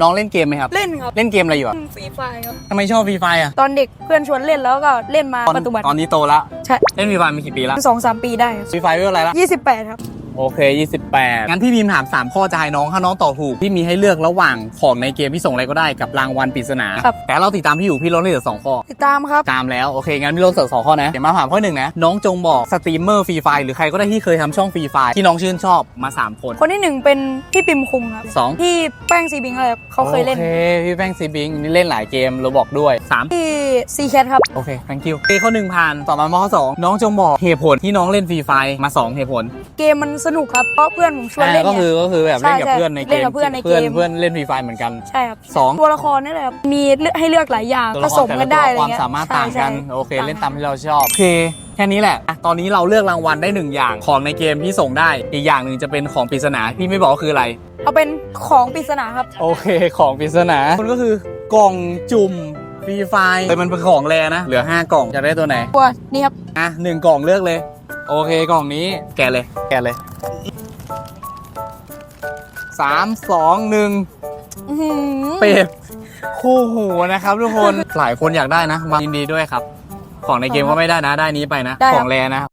น้องเล่นเกมไหมครับ เล่นครับเล่นเกมอะไรอยู่อะฟรีไฟครับ ทำไมชอบฟรีไฟอะตอนเด็กเพื่อนชวนเล่นแล้วก็เล่นมาตอนปัจจุบันตอนนี้โตละ ใช่ เล่นฟรีไฟมากี่ปีละสองสามปีได้ฟรีไฟเวลอะไรละยี่สิบแปดครับ โอเค 28 งั้นพี่บีมถาม 3 ข้อจะให้น้อง ถ้าน้องตอบถูก พี่มีให้เลือกระหว่างของในเกมที่ส่งอะไรก็ได้กับรางวัลปริศนา ครับ แต่เราติดตามพี่อยู่พี่ลดให้เหลือ2ข้อ ติดตามครับ ตามแล้ว โอเค งั้นพี่ลดเหลือสองข้อนะ เดี๋ยวมาถามข้อหนึ่งนะ น้องจงบอกสตรีมเมอร์ฟรีไฟหรือใครก็ได้ที่เคยทำช่องฟรีไฟที่น้องชื่นชอบมา3คน คนที่หนึ่งเป็นพี่ปิมคุงครับสองที่แป้งซีบิงอะไรครับเขาเคยเล่น โอเค พี่แป้งซีบิงนี่เล่นหลายเกมเราบอกด้วย3ที่ซีแคทครับ โอเค thank you โอเคข้อหนึ่งผ่าน ต่อมาข้อสองน้องจงบอกเหตุผลที่น้องเล่นฟรีไฟมาสองเหตุผล เกมมันสนุกครับเพราะเพื่อนผมชวนเล่นอ่าก็ไงคือก็คือแบบใช่เล่นกับใช่เพื่อนในเกเล่นมกับเพื่อนในเกมเพื่อนเพื่อนเล่นฟรีไฟเหมือนกันใช่ครับสองตัวละครนี่แหละครับมีเลือกให้เลือกหลายอย่างตัวผละคสรมแต่กัละนตัได้วอะไรความเงี้ยสามารถใช่ต่างกันใช่โอเคต่างเล่นตามที่เราชอบโอเคแค่นี้แหละอะตอนนี้เราเลือกรางวัลได้หนึ่งอย่างของในเกมที่ส่งได้ อีกอย่างหนึ่งจะเป็นของปริศนาพี่ไม่บอกว่าคืออะไร เอาเป็นของปริศนาครับ โอเค ของปริศนามันก็คือกล่องจุ่มฟรีไฟเลยมันเป็นของแรนะ เหลือ 5 กล่องจะได้ตัวไหนตัวนี้ครับ อะหนึ่งกล่องเลือกเลย โอเคกล่องนี้แกะเลย แกะเลย สามสองหนึ่งอื้อหือเป็ดคู่หูนะครับทุกคน หลายคนอยากได้นะมายินดีด้วยครับ ของในเกมก็ไม่ได้นะ ได้นี้ไปนะ ได้ครับ ของแรนะครับ